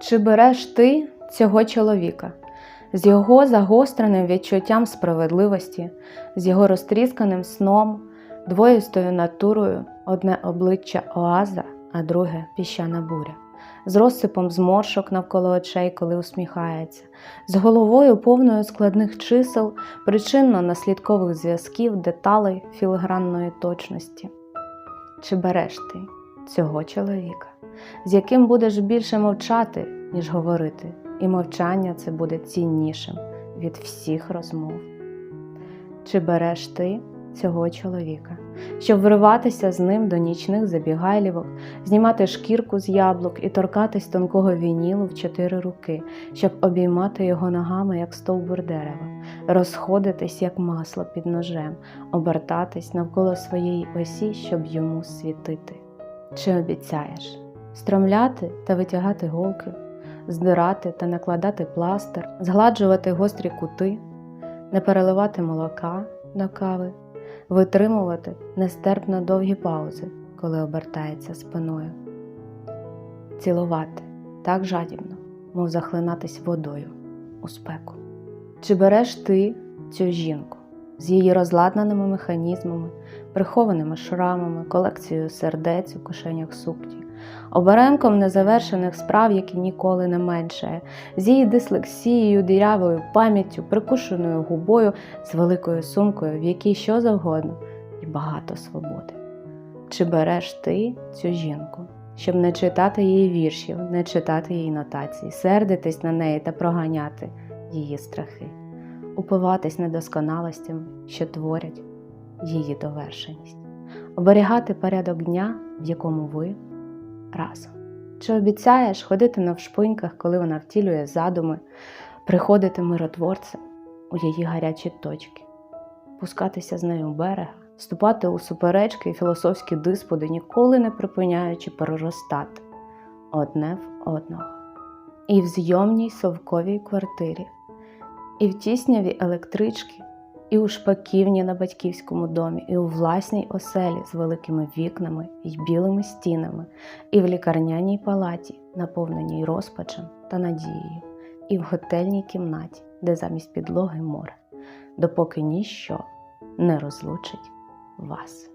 Чи береш ти цього чоловіка з його загостреним відчуттям справедливості, з його розтрісканим сном, двоїстою натурою, одне обличчя оаза, а друге піщана буря, з розсипом зморшок навколо очей, коли усміхається, з головою повною складних чисел, причинно-наслідкових зв'язків, деталей філігранної точності? Чи береш ти цього чоловіка? З яким будеш більше мовчати, ніж говорити, і мовчання це буде ціннішим від всіх розмов. Чи береш ти цього чоловіка, щоб вриватися з ним до нічних забігайлівок, знімати шкірку з яблук і торкатись тонкого вінілу в чотири руки, щоб обіймати його ногами, як стовбур дерева, розходитись, як масло під ножем, обертатись навколо своєї осі, щоб йому світити? Чи обіцяєш? Стромляти та витягати голки, здирати та накладати пластир, згладжувати гострі кути, не переливати молока до кави, витримувати нестерпно довгі паузи, коли обертається спиною, цілувати так жадібно, мов захлинатись водою у спеку. Чи береш ти цю жінку з її розладнаними механізмами, прихованими шрамами, колекцією сердець у кишенях сукні? Оберемком незавершених справ, які ніколи не меншає, з її дислексією, дірявою пам'яттю, прикушеною губою, з великою сумкою, в якій що завгодно, і багато свободи. Чи береш ти цю жінку, щоб не читати її віршів, не читати її нотацій, сердитись на неї та проганяти її страхи, упиватись недосконалостями, що творять її довершеність, оберігати порядок дня, в якому ви разом. Чи обіцяєш ходити навшпиньках, коли вона втілює задуми, приходити миротворцем у її гарячі точки, пускатися з нею у берега, вступати у суперечки і філософські диспути, ніколи не припиняючи переростати одне в одного. І в зйомній совковій квартирі, і в тісняві електрички, і у шпаківні на батьківському домі, і у власній оселі з великими вікнами і білими стінами, і в лікарняній палаті, наповненій розпачем та надією, і в готельній кімнаті, де замість підлоги море, допоки ніщо не розлучить вас.